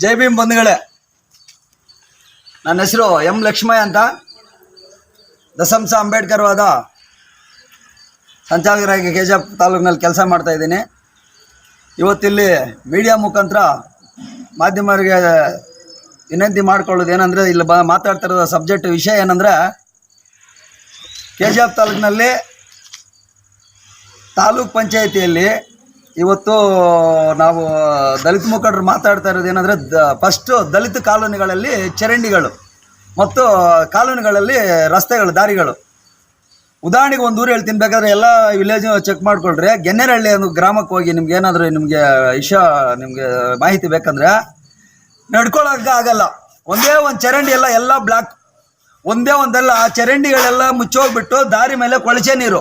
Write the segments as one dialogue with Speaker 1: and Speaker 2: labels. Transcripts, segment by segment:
Speaker 1: ಜೈ ಭೀಮ್ ಬಂಧುಗಳೇ. ನನ್ನ ಹೆಸರು ಎಂ ಲಕ್ಷ್ಮಯ್ಯ ಅಂತ. ದಸಂಸ ಅಂಬೇಡ್ಕರ್ ವಾದ. ಸಂಚಾಲಕರಾಗಿ ಕೆ ಜಿ ಎಫ್ ತಾಲೂಕಿನಲ್ಲಿ ಕೆಲಸ ಮಾಡ್ತಾ ಇದ್ದೀನಿ. ಇವತ್ತಿಲ್ಲಿ ಮೀಡಿಯಾ ಮುಖಾಂತರ ಮಾಧ್ಯಮರಿಗೆ ವಿನಂತಿ ಮಾಡ್ಕೊಳ್ಳೋದು ಏನಂದರೆ, ಇಲ್ಲಿ ಬ ಮಾತಾಡ್ತಾ ಇರೋ ಸಬ್ಜೆಕ್ಟ್ ವಿಷಯ ಏನಂದರೆ, ಕೆ ಜಿ ಎಫ್ ತಾಲೂಕಿನಲ್ಲಿ ತಾಲೂಕ್ ಪಂಚಾಯಿತಿಯಲ್ಲಿ ಇವತ್ತು ನಾವು ದಲಿತ ಮುಖಂಡರು ಮಾತಾಡ್ತಾ ಇರೋದು ಏನಂದರೆ ದ ಫಸ್ಟು ದಲಿತ ಕಾಲೋನಿಗಳಲ್ಲಿ ಚರಂಡಿಗಳು ಮತ್ತು ಕಾಲೋನಿಗಳಲ್ಲಿ ರಸ್ತೆಗಳು, ದಾರಿಗಳು. ಉದಾಹರಣೆಗೆ ಒಂದು ಊರು ಹೇಳ್ತೀನಿ, ಬೇಕಾದ್ರೆ ಎಲ್ಲ ವಿಲೇಜ್ ಚೆಕ್ ಮಾಡ್ಕೊಳ್ರಿ. ಗೆನ್ನೆರಹಳ್ಳಿ ಒಂದು ಗ್ರಾಮಕ್ಕೆ ಹೋಗಿ ನಿಮ್ಗೆ ಏನಾದರೂ ನಿಮಗೆ ವಿಷಯ ನಿಮಗೆ ಮಾಹಿತಿ ಬೇಕಂದ್ರೆ ನಡ್ಕೊಳಕ್ಕೆ ಆಗಲ್ಲ. ಒಂದೇ ಒಂದು ಚರಂಡಿ ಎಲ್ಲ ಎಲ್ಲ ಬ್ಲಾಕ್ ಒಂದೇ ಒಂದೆಲ್ಲ ಆ ಚರಂಡಿಗಳೆಲ್ಲ ಮುಚ್ಚೋಗ್ಬಿಟ್ಟು ದಾರಿ ಮೇಲೆ ಕೊಳಚೆ ನೀರು.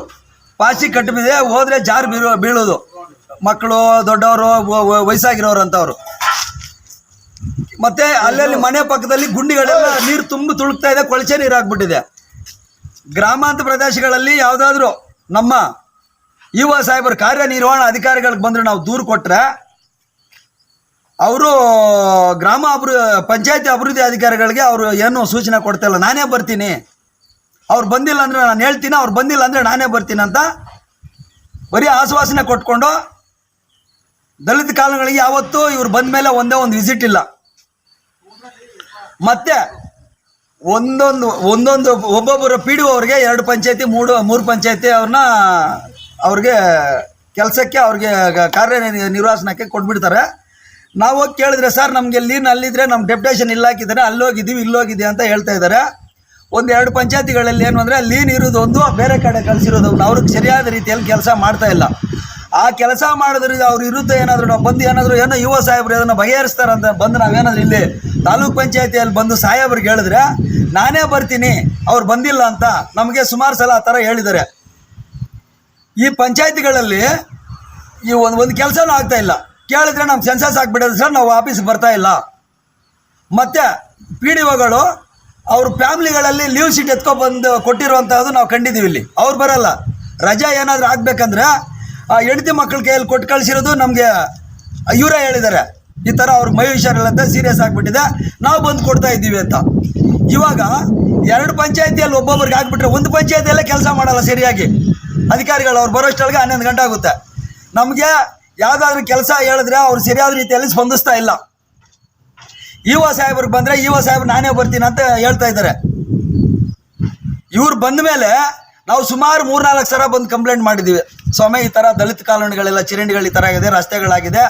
Speaker 1: ಪಾಚಿ ಕಟ್ಟಿಬಿದೆ ಹೋದರೆ ಜಾರು ಬೀಳೋ ಬೀಳೋದು. ಮಕ್ಕಳು, ದೊಡ್ಡವರು ವಯಸ್ಸಾಗಿರೋರು ಅಂತವ್ರು ಮತ್ತೆ ಅಲ್ಲಲ್ಲಿ ಮನೆ ಪಕ್ಕದಲ್ಲಿ ಗುಂಡಿಗಳೆಲ್ಲ ನೀರು ತುಂಬ ತುಳುಕ್ತಾ ಇದೆ, ಕೊಳಚೆ ನೀರು ಆಗ್ಬಿಟ್ಟಿದೆ ಗ್ರಾಮಾಂತರ ಪ್ರದೇಶಗಳಲ್ಲಿ ಯಾವುದಾದ್ರೂ ನಮ್ಮ ಯುವ ಸಾಹೇಬರು ಕಾರ್ಯನಿರ್ವಹಣಾ ಅಧಿಕಾರಿಗಳಿಗೆ ಬಂದ್ರೆ ನಾವು ದೂರು ಕೊಟ್ರೆ, ಅವರು ಗ್ರಾಮ ಅಭಿವೃ, ಪಂಚಾಯತಿ ಅಭಿವೃದ್ಧಿ ಅಧಿಕಾರಿಗಳಿಗೆ ಅವರು ಏನು ಸೂಚನೆ ಕೊಡ್ತಾ ಇಲ್ಲ, ನಾನೇ ಬರ್ತೀನಿ. ಅವ್ರು ಬಂದಿಲ್ಲ ಅಂದ್ರೆ ನಾನು ಹೇಳ್ತೀನಿ, ಅವ್ರು ಬಂದಿಲ್ಲ ಅಂದ್ರೆ ನಾನೇ ಬರ್ತೀನಿ ಅಂತ ಬರೀ ಆಶ್ವಾಸನೆ ಕೊಟ್ಕೊಂಡು ದಲಿತ ಕಾಲಗಳಿಗೆ ಯಾವತ್ತೂ ಇವ್ರು ಬಂದ ಮೇಲೆ ಒಂದೇ ಒಂದು ವಿಸಿಟ್ ಇಲ್ಲ. ಮತ್ತೆ ಒಂದೊಂದು ಒಂದೊಂದು ಒಬ್ಬೊಬ್ಬರ ಪಿ ಡಿ ಅವ್ರಿಗೆ ಎರಡು ಪಂಚಾಯತಿ ಮೂರು ಮೂರು ಪಂಚಾಯತಿ ಅವ್ರನ್ನ ಅವ್ರಿಗೆ ಕೆಲಸಕ್ಕೆ ಅವ್ರಿಗೆ ಕಾರ್ಯ ನಿರ್ವಾಸನಕ್ಕೆ ಕೊಟ್ಬಿಡ್ತಾರೆ. ನಾವು ಹೋಗಿ ಕೇಳಿದ್ರೆ, ಸರ್, ನಮಗೆ ಲೀನ್ ಅಲ್ಲಿದ್ರೆ ನಮ್ಮ ಡೆಪ್ಟೇಷನ್ ಇಲ್ಲ ಹಾಕಿದ್ದಾರೆ, ಅಲ್ಲಿ ಹೋಗಿದ್ದೀವಿ, ಇಲ್ಲಿ ಹೋಗಿದ್ದೀವಿ ಅಂತ ಹೇಳ್ತಾ ಇದ್ದಾರೆ. ಒಂದು ಎರಡು ಪಂಚಾಯತಿಗಳಲ್ಲಿ ಏನು ಅಂದರೆ ಲೀನ್ ಇರೋದು ಒಂದು ಬೇರೆ ಕಡೆ ಕಳಿಸಿರೋದು ಅವ್ರಿಗೆ ಸರಿಯಾದ ರೀತಿಯಲ್ಲಿ ಕೆಲಸ ಮಾಡ್ತಾ ಇಲ್ಲ. ಆ ಕೆಲಸ ಮಾಡಿದ್ರಿಂದ ಅವ್ರ ವಿರುದ್ಧ ಏನಾದರೂ ನಾವು ಬಂದು ಏನಾದರೂ ಏನೋ ಯುವ ಸಾಹೇಬ್ರು ಅದನ್ನು ಬಗೆಹರಿಸ್ತಾರಂತ ಬಂದು ನಾವೇನಾದ್ರು ಇಲ್ಲಿ ತಾಲೂಕ್ ಪಂಚಾಯತಿಯಲ್ಲಿ ಬಂದು ಸಾಹೇಬ್ರಿಗೆ ಹೇಳಿದ್ರೆ, ನಾನೇ ಬರ್ತೀನಿ, ಅವ್ರು ಬಂದಿಲ್ಲ ಅಂತ ನಮಗೆ ಸುಮಾರು ಸಲ ಆ ಥರ ಹೇಳಿದ್ದಾರೆ. ಈ ಪಂಚಾಯತಿಗಳಲ್ಲಿ ಈ ಒಂದು ಒಂದು ಕೆಲಸನೂ ಆಗ್ತಾ ಇಲ್ಲ. ಕೇಳಿದ್ರೆ ನಮ್ಮ ಸೆನ್ಸಸ್ ಹಾಕ್ಬಿಡೋದು ಸರ್, ನಾವು ಆಫೀಸ್ ಬರ್ತಾ ಇಲ್ಲ. ಮತ್ತು ಪಿ ಡಿ ಒಗಳು ಅವ್ರ ಫ್ಯಾಮ್ಲಿಗಳಲ್ಲಿ ಲೀವ್ ಶೀಟ್ ಎತ್ಕೊಬಂದು ಕೊಟ್ಟಿರುವಂಥದ್ದು ನಾವು ಕಂಡಿದ್ದೀವಿ ಇಲ್ಲಿ. ಅವ್ರು ಬರಲ್ಲ. ರಜಾ ಏನಾದರೂ ಆಗ್ಬೇಕಂದ್ರೆ ಆ ಹೆಂಡತಿ ಮಕ್ಕಳ ಕೈಯಲ್ಲಿ ಕೊಟ್ಟು ಕಳಿಸಿರೋದು ನಮಗೆ, ಇವರೇ ಹೇಳಿದ್ದಾರೆ. ಈ ಥರ ಅವ್ರ ಮೈ ಹುಷಾರಿಲ್ಲಂತ ಸೀರಿಯಸ್ ಆಗಿಬಿಟ್ಟಿದೆ. ನಾವು ಬಂದು ಕೊಡ್ತಾ ಇದ್ದೀವಿ ಅಂತ. ಇವಾಗ ಎರಡು ಪಂಚಾಯತಿಯಲ್ಲಿ ಒಬ್ಬೊಬ್ರಿಗೆ ಹಾಕ್ಬಿಟ್ರೆ ಒಂದು ಪಂಚಾಯತಿಯಲ್ಲೇ ಕೆಲಸ ಮಾಡಲ್ಲ ಸರಿಯಾಗಿ. ಅಧಿಕಾರಿಗಳು ಅವ್ರು ಬರೋಷ್ಟೊಳಗೆ ಹನ್ನೊಂದು ಗಂಟೆ ಆಗುತ್ತೆ. ನಮಗೆ ಯಾವುದಾದ್ರೂ ಕೆಲಸ ಹೇಳಿದ್ರೆ ಅವ್ರು ಸರಿಯಾದ ರೀತಿಯಲ್ಲಿ ಸ್ಪಂದಿಸ್ತಾ ಇಲ್ಲ. ಇವ ಸಾಹೇಬ್ರಿಗೆ ಬಂದರೆ ಇವ ಸಾಹೇಬ್ರು ನಾನೇ ಬರ್ತೀನಿ ಅಂತ ಹೇಳ್ತಾ ಇದ್ದಾರೆ. ಇವ್ರು ಬಂದ ಮೇಲೆ ನಾವು ಸುಮಾರು ಮೂರ್ನಾಲ್ಕು ಸಲ ಬಂದು ಕಂಪ್ಲೇಂಟ್ ಮಾಡಿದ್ದೀವಿ ಸ್ವಾಮಿ, ಈ ಥರ ದಲಿತ ಕಾಲೋನಿಗಳೆಲ್ಲ ಚಿರಂಡಿಗಳು ಈ ಥರ ಆಗಿದೆ, ರಸ್ತೆಗಳಾಗಿದೆ.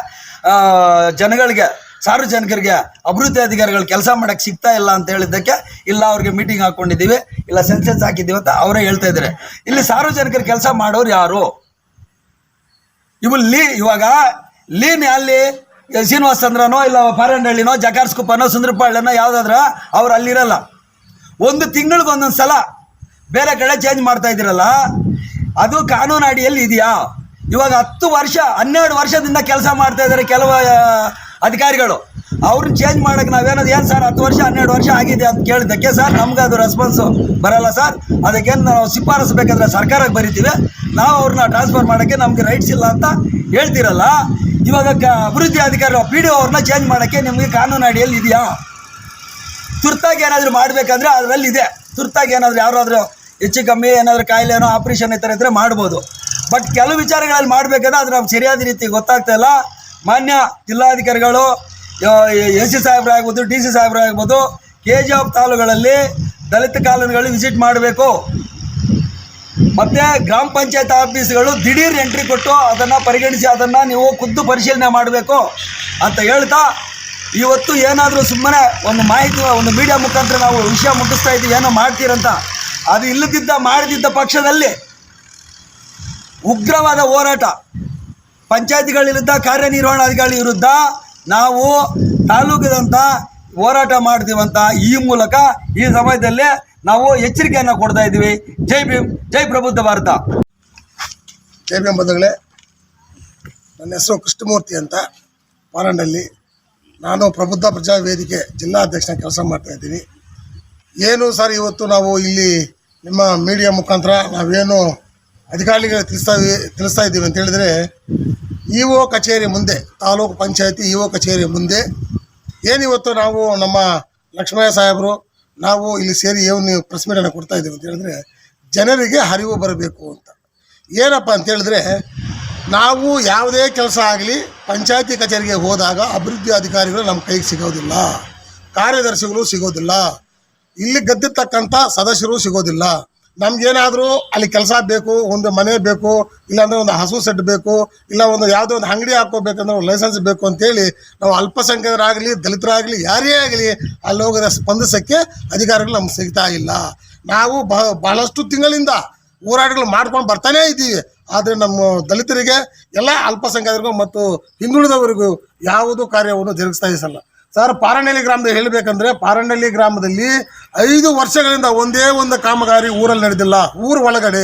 Speaker 1: ಜನಗಳಿಗೆ, ಸಾರ್ವಜನಿಕರಿಗೆ, ಅಭಿವೃದ್ಧಿ ಅಧಿಕಾರಿಗಳು ಕೆಲಸ ಮಾಡಕ್ಕೆ ಸಿಗ್ತಾ ಇಲ್ಲ ಅಂತ ಹೇಳಿದ್ದಕ್ಕೆ ಇಲ್ಲ, ಅವ್ರಿಗೆ ಮೀಟಿಂಗ್ ಹಾಕ್ಕೊಂಡಿದ್ದೀವಿ ಇಲ್ಲ, ಸೆನ್ಸೆನ್ಸ್ ಹಾಕಿದ್ದೀವಿ ಅಂತ ಅವರೇ ಹೇಳ್ತಾ ಇದ್ದಾರೆ. ಇಲ್ಲಿ ಸಾರ್ವಜನಿಕರು ಕೆಲಸ ಮಾಡೋರು ಯಾರು? ಇವು ಲೀ, ಇವಾಗ ಲೀನ್ ಅಲ್ಲಿ ಶ್ರೀನಿವಾಸ ಚಂದ್ರನೋ, ಇಲ್ಲ ಪಾರಂಡಹಳ್ಳಿನೋ ಜಕಾರ್ಸ್ಕುಪ್ಪನೋ ಸುಂದರಪಾಳ್ಯನೋ ಯಾವುದಾದ್ರೆ ಅವ್ರು ಅಲ್ಲಿರಲ್ಲ. ಒಂದು ತಿಂಗಳಿಗೆ ಒಂದೊಂದು ಸಲ ಬೇರೆ ಕಡೆ ಚೇಂಜ್ ಮಾಡ್ತಾ ಇದ್ದೀರಲ್ಲ? ಅದು ಕಾನೂನು ಅಡಿಯಲ್ಲಿ ಇದೆಯಾ? ಇವಾಗ ಹತ್ತು ವರ್ಷ, ಹನ್ನೆರಡು ವರ್ಷದಿಂದ ಕೆಲಸ ಮಾಡ್ತಾ ಇದ್ದಾರೆ ಕೆಲವು ಅಧಿಕಾರಿಗಳು. ಅವ್ರನ್ನ ಚೇಂಜ್ ಮಾಡೋಕೆ ನಾವೇನದು, ಏನು ಸರ್ ಹತ್ತು ವರ್ಷ, ಹನ್ನೆರಡು ವರ್ಷ ಆಗಿದೆ ಅಂತ ಕೇಳಿದ್ದಕ್ಕೆ ಸರ್ ನಮ್ಗೆ ಅದು ರೆಸ್ಪಾನ್ಸು ಬರಲ್ಲ ಸರ್. ಅದಕ್ಕೇನು ನಾವು ಶಿಫಾರಸು ಬೇಕಾದರೆ ಸರ್ಕಾರಕ್ಕೆ ಬರಿತೀವಿ. ನಾವು ಅವ್ರನ್ನ ಟ್ರಾನ್ಸ್ಫರ್ ಮಾಡೋಕ್ಕೆ ನಮಗೆ ರೈಟ್ಸ್ ಇಲ್ಲ ಅಂತ ಹೇಳ್ತಿರಲ್ಲ? ಇವಾಗ ಕ, ಅಭಿವೃದ್ಧಿ ಅಧಿಕಾರಿ ಪಿ ಡಿ ಅವ್ರನ್ನ ಚೇಂಜ್ ಮಾಡೋಕ್ಕೆ ನಿಮಗೆ ಕಾನೂನು ಅಡಿಯಲ್ಲಿ ಇದೆಯಾ? ತುರ್ತಾಗಿ ಏನಾದರೂ ಮಾಡಬೇಕಂದ್ರೆ ಅದರಲ್ಲಿ ಇದೆ ತುರ್ತಾಗಿ ಏನಾದರೂ ಯಾರಾದರೂ ಹೆಚ್ಚು ಕಮ್ಮಿ ಏನಾದರೂ ಕಾಯಿಲೆನೋ ಆಪ್ರೇಷನ್ ಈ ಥರ ಇದ್ದರೆ ಮಾಡ್ಬೋದು. ಬಟ್ ಕೆಲವು ವಿಚಾರಗಳಲ್ಲಿ ಮಾಡಬೇಕಾದ್ರೆ ಅದು ನಮ್ಗೆ ಸರಿಯಾದ ರೀತಿ ಗೊತ್ತಾಗ್ತಾ ಇಲ್ಲ. ಮಾನ್ಯ ಜಿಲ್ಲಾಧಿಕಾರಿಗಳು ಎ ಸಿ ಸಾಹೇಬ್ರಾಗ್ಬೋದು, ಡಿ ಸಿ ಸಾಹೇಬರಾಗ್ಬೋದು ಕೆ ಜಿ ಎಫ್ ತಾಲೂಗಳಲ್ಲಿ ದಲಿತ ಕಾಲೋನಿಗಳು ವಿಸಿಟ್ ಮಾಡಬೇಕು. ಮತ್ತು ಗ್ರಾಮ ಪಂಚಾಯತ್ ಆಫೀಸ್ಗಳು ದಿಢೀರ್ ಎಂಟ್ರಿ ಕೊಟ್ಟು ಅದನ್ನು ಪರಿಗಣಿಸಿ ಅದನ್ನು ನೀವು ಖುದ್ದು ಪರಿಶೀಲನೆ ಮಾಡಬೇಕು ಅಂತ ಹೇಳ್ತಾ ಇವತ್ತು ಏನಾದರೂ ಸುಮ್ಮನೆ ಒಂದು ಮಾಹಿತಿ, ಒಂದು ಮೀಡಿಯಾ ಮುಖಾಂತರ ನಾವು ವಿಷಯ ಮುಟ್ಟಿಸ್ತಾ ಇದ್ದೀವಿ, ಏನೋ ಮಾಡ್ತೀರಂತ ಅದು ಇಲ್ಲದಿದ್ದ ಮಾಡದಿದ್ದ ಪಕ್ಷದಲ್ಲಿ ಉಗ್ರವಾದ ಹೋರಾಟ. ಪಂಚಾಯತಿಗಳ ವಿರುದ್ಧ ಕಾರ್ಯನಿರ್ವಹಣಾಧಿಕಾರಿ ವಿರುದ್ಧ ನಾವು ತಾಲೂಕಿದಂಥ ಹೋರಾಟ ಮಾಡ್ತೀವಂತ ಈ ಮೂಲಕ ಈ ಸಮಯದಲ್ಲಿ ನಾವು ಎಚ್ಚರಿಕೆಯನ್ನು ಕೊಡ್ತಾ ಇದ್ದೀವಿ. ಜೈ ಭೀಮ್, ಜೈ ಪ್ರಬುದ್ಧ ಭಾರತ.
Speaker 2: ಜೈ ಭೀಮ್ ಬಂಧುಗಳೇ, ನನ್ನ ಹೆಸರು ಕೃಷ್ಣಮೂರ್ತಿ ಅಂತ ಪಾರಂಡಲ್ಲಿ ನಾನು ಪ್ರಬುದ್ಧ ಪ್ರಜಾ ವೇದಿಕೆ ಜಿಲ್ಲಾಧ್ಯಕ್ಷನ ಕೆಲಸ ಮಾಡ್ತಾ ಇದ್ದೀನಿ. ಏನು ಸರ್, ಇವತ್ತು ನಾವು ಇಲ್ಲಿ ನಿಮ್ಮ ಮೀಡಿಯಾ ಮುಖಾಂತರ ನಾವೇನು ಅಧಿಕಾರಿಗಳಿಗೆ ತಿಳಿಸ್ತಾ ತಿಳಿಸ್ತಾ ಇದ್ದೀವಿ ಅಂತ ಹೇಳಿದರೆ ಇ ಒ ಕಚೇರಿ ಮುಂದೆ, ತಾಲೂಕು ಪಂಚಾಯತಿ ಇ ಒ ಕಚೇರಿ ಮುಂದೆ ಏನಿವತ್ತು ನಾವು ನಮ್ಮ ಲಕ್ಷ್ಮಯ್ಯ ಸಾಹೇಬರು, ನಾವು ಇಲ್ಲಿ ಸೇರಿ ಏನು ಪ್ರೆಸ್ ಮೀಟನ್ನು ಕೊಡ್ತಾ ಇದ್ದೀವಿ ಅಂತ ಹೇಳಿದ್ರೆ, ಜನರಿಗೆ ಅರಿವು ಬರಬೇಕು ಅಂತ. ಏನಪ್ಪ ಅಂತೇಳಿದ್ರೆ ನಾವು ಯಾವುದೇ ಕೆಲಸ ಆಗಲಿ, ಪಂಚಾಯತಿ ಕಚೇರಿಗೆ ಹೋದಾಗ ಅಭಿವೃದ್ಧಿ ಅಧಿಕಾರಿಗಳು ನಮ್ಮ ಕೈಗೆ ಸಿಗೋದಿಲ್ಲ. ಕಾರ್ಯದರ್ಶಿಗಳು ಸಿಗೋದಿಲ್ಲ. ಇಲ್ಲಿ ಗದ್ದಿರ್ತಕ್ಕಂಥ ಸದಸ್ಯರು ಸಿಗೋದಿಲ್ಲ. ನಮ್ಗೇನಾದರೂ ಅಲ್ಲಿ ಕೆಲಸ ಬೇಕು, ಒಂದು ಮನೆ ಬೇಕು, ಇಲ್ಲಾಂದ್ರೆ ಒಂದು ಹಸು ಸೆಟ್ ಬೇಕು, ಇಲ್ಲ ಒಂದು ಯಾವುದೋ ಒಂದು ಅಂಗಡಿ ಹಾಕೋಬೇಕಂದ್ರೆ ಒಂದು ಲೈಸೆನ್ಸ್ ಬೇಕು ಅಂತೇಳಿ ನಾವು ಅಲ್ಪಸಂಖ್ಯಾತರಾಗಲಿ, ದಲಿತರಾಗಲಿ, ಯಾರೇ ಆಗಲಿ ಅಲ್ಲಿ ಹೋಗೋದ ಸ್ಪಂದಿಸೋಕ್ಕೆ ಅಧಿಕಾರಿಗಳು ನಮ್ಗೆ ಸಿಗ್ತಾ ಇಲ್ಲ. ನಾವು ಬಹ ಬಹಳಷ್ಟು ತಿಂಗಳಿಂದ ಹೋರಾಟಗಳು ಮಾಡ್ಕೊಂಡು ಬರ್ತಾನೇ ಇದ್ದೀವಿ. ಆದರೆ ನಮ್ಮ ದಲಿತರಿಗೆ, ಎಲ್ಲ ಅಲ್ಪಸಂಖ್ಯಾತರಿಗೂ ಮತ್ತು ಹಿಂದುಳಿದವರಿಗೂ ಯಾವುದೂ ಕಾರ್ಯವನ್ನು ಜರುಗಿಸ್ತಾ ಇಸಲ್ಲ. ಸರ್ ಪಾರನಹಳ್ಳಿ ಗ್ರಾಮದಲ್ಲಿ ಹೇಳಬೇಕಂದ್ರೆ ಪಾರನಹಳ್ಳಿ ಗ್ರಾಮದಲ್ಲಿ ಐದು ವರ್ಷಗಳಿಂದ ಒಂದೇ ಒಂದು ಕಾಮಗಾರಿ ಊರಲ್ಲಿ ನಡೆದಿಲ್ಲ, ಊರ ಒಳಗಡೆ.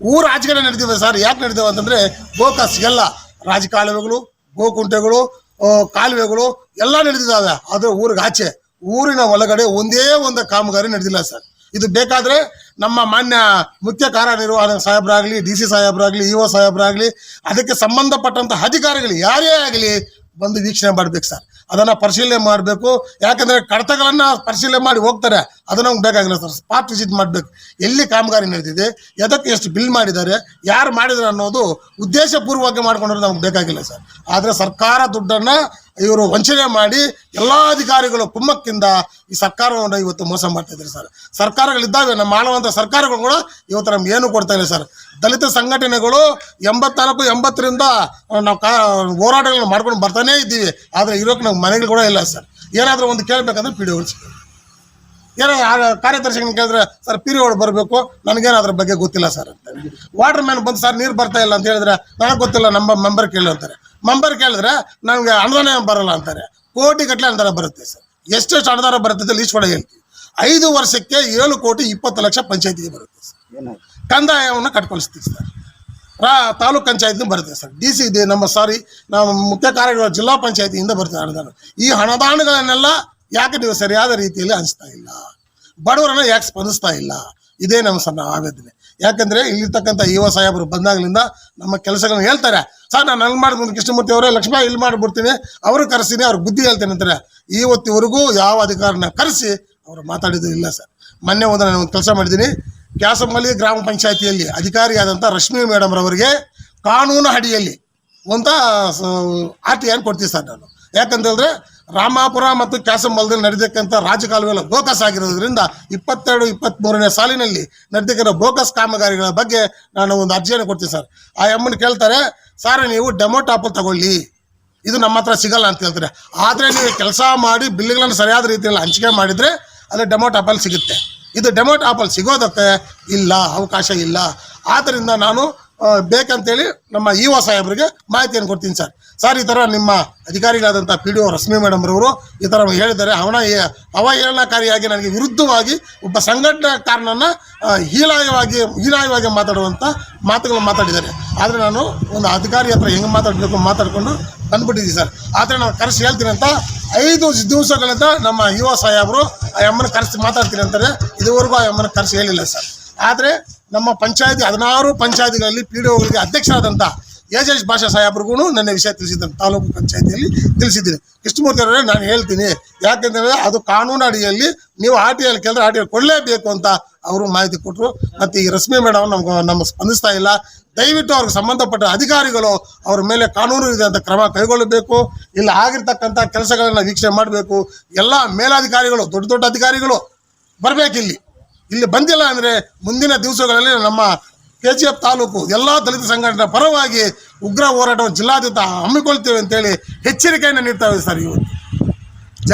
Speaker 2: ಊರ ಆಚೆಗಡೆ ನಡೆದಿವೆ ಸರ್, ಯಾಕೆ ನಡೆದಿವೆ ಅಂತಂದರೆ ಗೋಕಾಸ್ ಎಲ್ಲ ರಾಜಕಾಲುವೆಗಳು, ಗೋಕುಂಟೆಗಳು ಕಾಲುವೆಗಳು ಎಲ್ಲ ನಡೆದಿದ್ದಾವೆ. ಅದು ಊರಿಗೆ ಆಚೆ, ಊರಿನ ಒಳಗಡೆ ಒಂದೇ ಒಂದು ಕಾಮಗಾರಿ ನಡೆದಿಲ್ಲ ಸರ್. ಇದು ಬೇಕಾದ್ರೆ ನಮ್ಮ ಮಾನ್ಯ ಮುಖ್ಯ ಕಾರ್ಯನಿರ್ವಾಹಕ ಸಾಹೇಬರಾಗಲಿ, ಡಿ ಸಿ ಸಾಹೇಬರಾಗಲಿ, ಇ ಒ ಸಾಹೇಬರಾಗಲಿ, ಅದಕ್ಕೆ ಸಂಬಂಧಪಟ್ಟಂತ ಅಧಿಕಾರಿಗಳು ಯಾರೇ ಆಗಲಿ ಬಂದು ವೀಕ್ಷಣೆ ಮಾಡ್ಬೇಕು ಸರ್. ಅದನ್ನ ಪರಿಶೀಲನೆ ಮಾಡಬೇಕು. ಯಾಕಂದ್ರೆ ಕಡತಗಳನ್ನ ಪರಿಶೀಲನೆ ಮಾಡಿ ಹೋಗ್ತಾರೆ. ಅದನ್ನು ನಮ್ಗೆ ಬೇಕಾಗಿಲ್ಲ ಸರ್. ಸ್ಪಾಟ್ ವಿಸಿಟ್ ಮಾಡಬೇಕು. ಎಲ್ಲಿ ಕಾಮಗಾರಿ ನಡೆದಿದೆ ಎದಕ್ಕೆ ಎಷ್ಟು ಬಿಲ್ ಮಾಡಿದ್ದಾರೆ, ಯಾರು ಮಾಡಿದ್ರು ಅನ್ನೋದು ಉದ್ದೇಶಪೂರ್ವಕ ಮಾಡ್ಕೊಂಡ್ರೆ ನಮ್ಗೆ ಬೇಕಾಗಿಲ್ಲ ಸರ್. ಆದರೆ ಸರ್ಕಾರ ದುಡ್ಡನ್ನು ಇವರು ವಂಚನೆ ಮಾಡಿ ಎಲ್ಲಾ ಅಧಿಕಾರಿಗಳು ಕುಮ್ಮಕ್ಕಿಂದ ಈ ಸರ್ಕಾರವನ್ನು ಇವತ್ತು ಮೋಸ ಮಾಡ್ತಾ ಇದ್ದಾರೆ ಸರ್. ಸರ್ಕಾರಗಳಿದ್ದಾವೆ, ನಮ್ಮ ಆಳುವಂಥ ಸರ್ಕಾರಗಳು ಕೂಡ ಇವತ್ತು ನಮ್ಗೆ ಏನು ಕೊಡ್ತಾ ಇಲ್ಲ ಸರ್. ದಲಿತ ಸಂಘಟನೆಗಳು ಎಂಬತ್ನಾಲ್ಕು, ಎಂಬತ್ತರಿಂದ ನಾವು ಕಾ, ಹೋರಾಟಗಳನ್ನ ಮಾಡ್ಕೊಂಡು ಬರ್ತಾನೇ ಇದ್ದೀವಿ. ಆದರೆ ಇರೋಕೆ ನಮ್ಗೆ ಮನೆಗಳು ಕೂಡ ಇಲ್ಲ ಸರ್. ಏನಾದರೂ ಒಂದು ಕೇಳಬೇಕಂದ್ರೆ ಪಿ ಡಿ ಏನೋ ಕಾರ್ಯದರ್ಶಿಗಳನ್ನ ಕೇಳಿದ್ರೆ, ಸರ್ ಪಿ ಡಿ ಬರಬೇಕು. ನನಗೇನು ಅದ್ರ ಬಗ್ಗೆ ಗೊತ್ತಿಲ್ಲ ಸರ್ ಅಂತ ವಾಟರ್ ಮ್ಯಾನ್ ಬಂದು, ಸರ್, ನೀರು ಬರ್ತಾ ಇಲ್ಲ ಅಂತ ಹೇಳಿದ್ರೆ, ನನಗೆ ಗೊತ್ತಿಲ್ಲ, ನಮ್ಮ ಮೆಂಬರ್ ಕೇಳಿ ಅಂತಾರೆ. ಮೆಂಬರ್ ಕೇಳಿದ್ರೆ, ನನಗೆ ಅನುದಾನ ಬರಲ್ಲ ಅಂತಾರೆ. ಕೋಟಿ ಗಟ್ಟಲೆ ಅನುದಾನ ಬರುತ್ತೆ ಸರ್. ಎಷ್ಟೆಷ್ಟು ಅನುದಾನ ಬರುತ್ತೆ ಲೀಸ್ಟ್ ಒಳಗೆ ಹೇಳ್ತೀವಿ. ಐದು ವರ್ಷಕ್ಕೆ ಏಳು ಕೋಟಿ ಇಪ್ಪತ್ತು ಲಕ್ಷ ಪಂಚಾಯತಿಗೆ ಬರುತ್ತೆ ಸರ್. ಕಂದಾಯವನ್ನು ಕಟ್ಕೊಳಿಸ್ತೀವಿ ಸರ್. ರಾ, ತಾಲೂಕ್ ಪಂಚಾಯತ್ನ ಬರುತ್ತೆ ಸರ್. ಡಿ ಸಿ ಇದೆ, ನಮ್ಮ ಸಾರಿ, ನಮ್ಮ ಮುಖ್ಯ ಕಾರ್ಯಗಳು ಜಿಲ್ಲಾ ಪಂಚಾಯತಿಯಿಂದ ಬರುತ್ತೆ ಅನುದಾನ. ಈ ಅನುದಾನಗಳನ್ನೆಲ್ಲ ಯಾಕೆ ನೀವು ಸರಿಯಾದ ರೀತಿಯಲ್ಲಿ ಹಂಚ್ತಾ ಇಲ್ಲ? ಬಡವರನ್ನ ಯಾಕೆ ಸ್ಪಂದಿಸ್ತಾ ಇಲ್ಲ? ಇದೇ ನಮ್ಮ ಸಣ್ಣ ಆವೇದನೆ. ಯಾಕಂದ್ರೆ ಇಲ್ಲಿರ್ತಕ್ಕಂಥ ಯುವ ಸಾಹೇಬರು ಬಂದಾಗಲಿಂದ ನಮ್ಮ ಕೆಲಸಗಳನ್ನ ಹೇಳ್ತಾರೆ. ಸರ್, ನಾನು ನಂಗೆ ಮಾಡ್ತೀನಿ ಕೃಷ್ಣಮೂರ್ತಿ ಅವರೇ ಲಕ್ಷ್ಮಣ ಇಲ್ಲಿ ಮಾಡಿಬಿಡ್ತೀನಿ. ಅವರು ಕರೆಸ್ತೀನಿ, ಅವ್ರಿಗೆ ಬುದ್ಧಿ ಹೇಳ್ತೀನಿ ಅಂತಾರೆ. ಇವತ್ತಿವರೆಗೂ ಯಾವ ಅಧಿಕಾರನ ಕರೆಸಿ ಅವರು ಮಾತಾಡಿದ್ದು ಇಲ್ಲ, ಸರ್. ಮೊನ್ನೆ ಒಂದು ನಾನು ಒಂದು ಕೆಲಸ ಮಾಡಿದ್ದೀನಿ. ಕ್ಯಾಸಂಬಲ್ಲಿ ಗ್ರಾಮ ಪಂಚಾಯತಿಯಲ್ಲಿ ಅಧಿಕಾರಿಯಾದಂಥ ರಶ್ಮಿ ಮೇಡಮ್ ರವರಿಗೆ ಕಾನೂನು ಅಡಿಯಲ್ಲಿ ಅಂತ ಆರ್ ಟಿ ಕೊಡ್ತೀನಿ ಸರ್ ನಾನು. ಯಾಕಂತ ಹೇಳಿದ್ರೆ ರಾಮಾಪುರ ಮತ್ತು ಕ್ಯಾಸಂಬಲ್ದಲ್ಲಿ ನಡೆದಕ್ಕಂಥ ರಾಜಕಾಲುವೆಲ್ಲ ಬೋಕಸ್ ಆಗಿರೋದ್ರಿಂದ ಇಪ್ಪತ್ತೆರಡು ಇಪ್ಪತ್ತ್ಮೂರನೇ ಸಾಲಿನಲ್ಲಿ ನಡೆದಕ್ಕಿರೋ ಬೋಕಸ್ ಕಾಮಗಾರಿಗಳ ಬಗ್ಗೆ ನಾನು ಒಂದು ಅರ್ಜಿಯನ್ನು ಕೊಡ್ತೀನಿ ಸರ್. ಆ ಅಮ್ಮನ ಕೇಳ್ತಾರೆ, ಸರ್ ನೀವು ಡೆಮೋ ಟಾಪಲ್ ತಗೊಳ್ಳಿ. ಇದು ನಮ್ಮ ಹತ್ರ ಸಿಗಲ್ಲ ಅಂತ ಹೇಳ್ತಾರೆ. ಆದರೆ ನೀವು ಕೆಲಸ ಮಾಡಿ ಬಿಲ್ಗಳನ್ನು ಸರಿಯಾದ ರೀತಿಯಲ್ಲಿ ಹಂಚಿಕೆ ಮಾಡಿದರೆ ಅಲ್ಲಿ ಡೆಮೋ ಟಾಪಲ್ ಸಿಗುತ್ತೆ. ಇದು ಡೆಮೋ ಟಾಪಲ್ ಸಿಗೋದಕ್ಕೆ ಇಲ್ಲ, ಅವಕಾಶ ಇಲ್ಲ. ಆದ್ದರಿಂದ ನಾನು ಬೇಕಂತೇಳಿ ನಮ್ಮ ಇ ಒ ಸಾಹೇಬರಿಗೆ ಮಾಹಿತಿಯನ್ನು ಕೊಡ್ತೀನಿ ಸರ್. ಸರ್, ಈ ಥರ ನಿಮ್ಮ ಅಧಿಕಾರಿಗಳಾದಂಥ P D O Rashmi madam ರವರು ಈ ಥರ ಹೇಳಿದ್ದಾರೆ. ಅವನ ಅವಹೇಳನಕಾರಿಯಾಗಿ ನನಗೆ ವಿರುದ್ಧವಾಗಿ ಒಬ್ಬ ಸಂಘಟನಾಕಾರನನ್ನು ಹೀಲಾಯವಾಗಿ ಹೀನಾಯವಾಗಿ ಮಾತಾಡುವಂಥ ಮಾತುಗಳನ್ನು ಮಾತಾಡಿದ್ದಾರೆ. ಆದರೆ ನಾನು ಒಂದು ಅಧಿಕಾರಿ ಹತ್ರ ಹೆಂಗೆ ಮಾತಾಡಬೇಕು ಮಾತಾಡಿಕೊಂಡು ಬಂದ್ಬಿಟ್ಟಿದ್ದೀವಿ ಸರ್. ಆದರೆ ನಾನು ಕರೆಸಿ ಹೇಳ್ತೀನಿ ಅಂತ ಐದು ದಿವಸಗಳಿಂದ ನಮ್ಮ ಯುವ ಸಾಹೇಬರು ಆ ಅಮ್ಮನ ಕರೆಸಿ ಮಾತಾಡ್ತೀನಿ ಅಂತಾರೆ. ಇದುವರೆಗೂ ಆ ಅಮ್ಮನ ಕರೆಸಿ ಹೇಳಿಲ್ಲ ಸರ್. ಆದರೆ ನಮ್ಮ ಪಂಚಾಯತಿ, ಹದಿನಾರು ಪಂಚಾಯತಿಗಳಲ್ಲಿ ಪಿ ಡಿ ಒಗಳಿಗೆ ಅಧ್ಯಕ್ಷರಾದಂಥ ಯಜೇಶ್ ಭಾಷಾ ಸಾಹೇಬ್ರಿಗೂ ನನ್ನ ವಿಷಯ ತಿಳಿಸಿದ್ದೇನೆ. ತಾಲೂಕು ಪಂಚಾಯತಿಯಲ್ಲಿ ತಿಳಿಸಿದ್ದೀನಿ. ಕೃಷ್ಣಮೂರ್ತಿ ಅವರೇ, ನಾನು ಹೇಳ್ತೀನಿ. ಯಾಕೆಂದರೆ ಅದು ಕಾನೂನು ಅಡಿಯಲ್ಲಿ ನೀವು ಆರ್ ಟಿ ಎಲ್ ಕೇಳಿದ್ರೆ ಆರ್ ಟಿ ಎಲ್ ಕೊಡಲೇಬೇಕು ಅಂತ ಅವರು ಮಾಹಿತಿ ಕೊಟ್ಟರು. ಮತ್ತು ಈ ರಶ್ಮಿ ಮೇಡಮ್ ನಮ್ಗೆ, ನಮ್ಮ ಸ್ಪಂದಿಸ್ತಾ ಇಲ್ಲ. ದಯವಿಟ್ಟು ಅವ್ರಿಗೆ ಸಂಬಂಧಪಟ್ಟ ಅಧಿಕಾರಿಗಳು ಅವ್ರ ಮೇಲೆ ಕಾನೂನು ಇದೆ ಅಂತ ಕ್ರಮ ಕೈಗೊಳ್ಳಬೇಕು. ಇಲ್ಲ ಆಗಿರ್ತಕ್ಕಂಥ ಕೆಲಸಗಳನ್ನ ವೀಕ್ಷಣೆ ಮಾಡಬೇಕು. ಎಲ್ಲ ಮೇಲಾಧಿಕಾರಿಗಳು, ದೊಡ್ಡ ದೊಡ್ಡ ಅಧಿಕಾರಿಗಳು ಬರಬೇಕಿಲ್ಲಿ. ಇಲ್ಲಿ ಬಂದಿಲ್ಲ ಅಂದರೆ ಮುಂದಿನ ದಿವಸಗಳಲ್ಲಿ ನಮ್ಮ ಕೆ ಜಿ ಎಫ್ ತಾಲೂಕು ಎಲ್ಲ ದಲಿತ ಸಂಘಟನೆ ಪರವಾಗಿ ಉಗ್ರ ಹೋರಾಟವನ್ನು ಜಿಲ್ಲಾದ್ಯಂತ ಹಮ್ಮಿಕೊಳ್ತೇವೆ ಅಂತೇಳಿ ಎಚ್ಚರಿಕೆಯನ್ನು ನೀಡ್ತಾ ಇದೆ ಸರ್ ಇವತ್ತು